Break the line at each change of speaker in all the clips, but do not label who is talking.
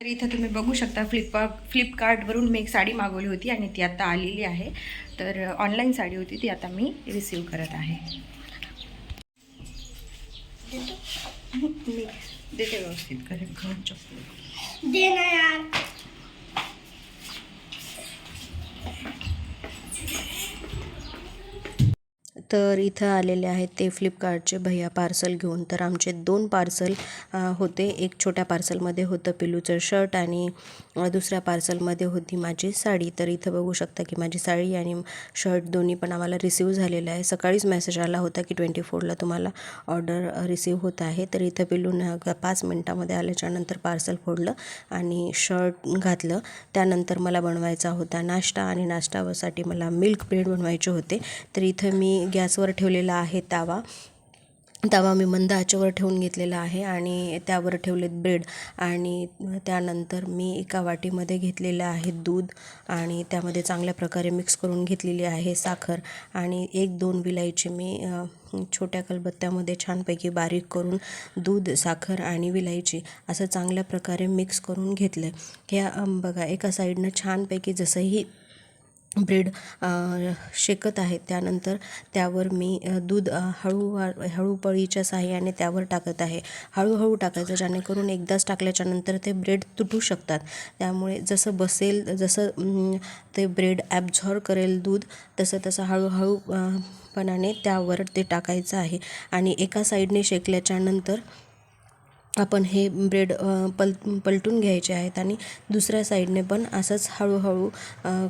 तर इथं तुम्ही बघू शकता फ्लिपकार्ट फ्लिपकार्टवरून मी एक साडी मागवली होती आणि ती आता आलेली आहे. तर ऑनलाईन साडी होती ती आता मी रिसीव करत आहे. मी देते व्यवस्थित करेन घेऊन चप्पल.
तर इथं आलेले आहेत ते फ्लिपकार्टचे भैया पार्सल घेऊन. तर आमचे दोन पार्सल होते. एक छोट्या पार्सलमध्ये होतं पिलूचं शर्ट आणि दुसऱ्या पार्सलमध्ये होती माझी साडी. तर इथं बघू शकता की माझी साडी आणि शर्ट दोन्ही पण आम्हाला रिसीव झालेलं आहे. सकाळीच मेसेज आला होता की ट्वेंटी फोरला तुम्हाला ऑर्डर रिसीव होत आहे. तर इथं पिलून पाच मिनटामध्ये आल्याच्यानंतर पार्सल फोडलं आणि शर्ट घातलं. त्यानंतर मला बनवायचा होता नाश्ता आणि नाश्तासाठी मला मिल्क ब्रेड बनवायचे होते. तर इथं मी गॅसवर ठेवलेला आहे तावा. तवा मी मंद आचेवर ठेवून घेतलेला आहे आणि त्यावर ठेवलेत ब्रेड. आणि त्यानंतर मी एका वाटीमध्ये घेतलेलं आहे दूध आणि त्यामध्ये चांगल्या प्रकारे मिक्स करून घेतलेली आहे साखर. आणि एक दोन विलायची मी छोट्या कलबत्त्यामध्ये छानपैकी बारीक करून दूध साखर आणि विलायची असं चांगल्या प्रकारे मिक्स करून घेतलं ह्या बघा एका साईडनं छानपैकी जसंही ब्रेड शेकत आहे. त्यानंतर त्यावर मी दूध हळू हळू पळीच्या साहाय्याने त्यावर टाकत आहे. हळूहळू टाकायचं जेणेकरून एकदाच टाकल्याच्यानंतर ते ब्रेड तुटू शकतात. त्यामुळे जसं बसेल जसं ते ब्रेड ॲब्झॉर्ब करेल दूध तसं तसं हळूहळू पणाने त्यावर ते टाकायचं आहे. आणि एका साईडने शेकल्याच्यानंतर आपण हे ब्रेड पल पलटून घ्यायचे आहेत आणि दुसऱ्या साईडने पण असंच हळूहळू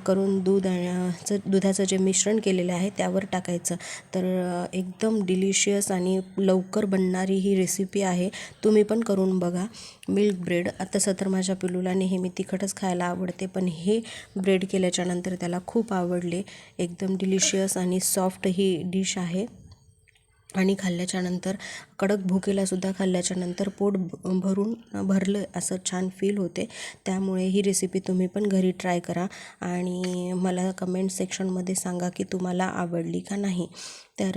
करून दूध चं दुधाचं जे मिश्रण केलेलं आहे त्यावर टाकायचं. तर एकदम डिलिशियस आणि लवकर बनणारी ही रेसिपी आहे. तुम्ही पण करून बघा. मिल्क ब्रेड तसं तर माझ्या पिलूला नेहमी तिखटच खायला आवडते पण हे ब्रेड केल्याच्यानंतर त्याला खूप आवडले. एकदम डिलिशियस आणि सॉफ्ट ही डिश आहे. आणि खाल्ल्याच्यानंतर कडक भुकेलासुद्धा खाल्ल्याच्यानंतर पोट भरून भरलं असं छान फील होते. त्यामुळे ही रेसिपी तुम्ही पण घरी ट्राय करा आणि मला कमेंट सेक्शनमध्ये सांगा की तुम्हाला आवडली का नाही. तर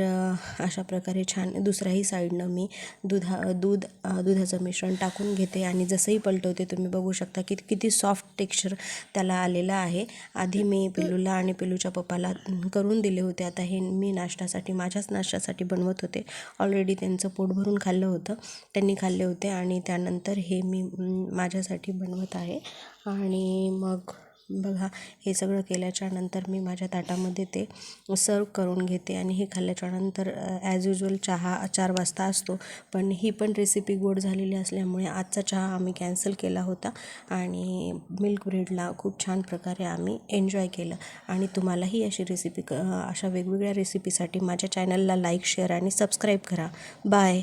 अशा प्रकारे छान दुसऱ्याही साईडनं मी दुधा दूध दुधाचं मिश्रण टाकून घेते आणि जसंही पलटवते तुम्ही बघू शकता की किती सॉफ्ट टेक्स्चर त्याला आलेलं आहे. आधी मी पिल्लूला आणि पिल्लूच्या पप्पाला करून दिले होते. आता हे मी नाश्त्यासाठी माझ्याच नाश्त्यासाठी बनवत होते. ऑलरेडी त्यांचं पोट भरून खाल्लं होतं. त्यांनी खाल्ले होते आणि त्यानंतर हे मी माझ्यासाठी बनवत आहे. आणि मग बघा हे सगळं केल्याच्यानंतर मी माझ्या ताटामध्ये ते सर्व करून घेते आणि हे खाल्ल्याच्यानंतर ॲज युजल चहा चार वाजता असतो. पण ही पण रेसिपी गोड झालेली असल्यामुळे आजचा चहा आम्ही कॅन्सल केला होता आणि मिल्क ब्रेडला खूप छान प्रकारे आम्ही एन्जॉय केलं. आणि तुम्हालाही अशी रेसिपी क अशा वेगवेगळ्या रेसिपीसाठी माझ्या चॅनलला लाईक शेअर आणि सबस्क्राईब करा. बाय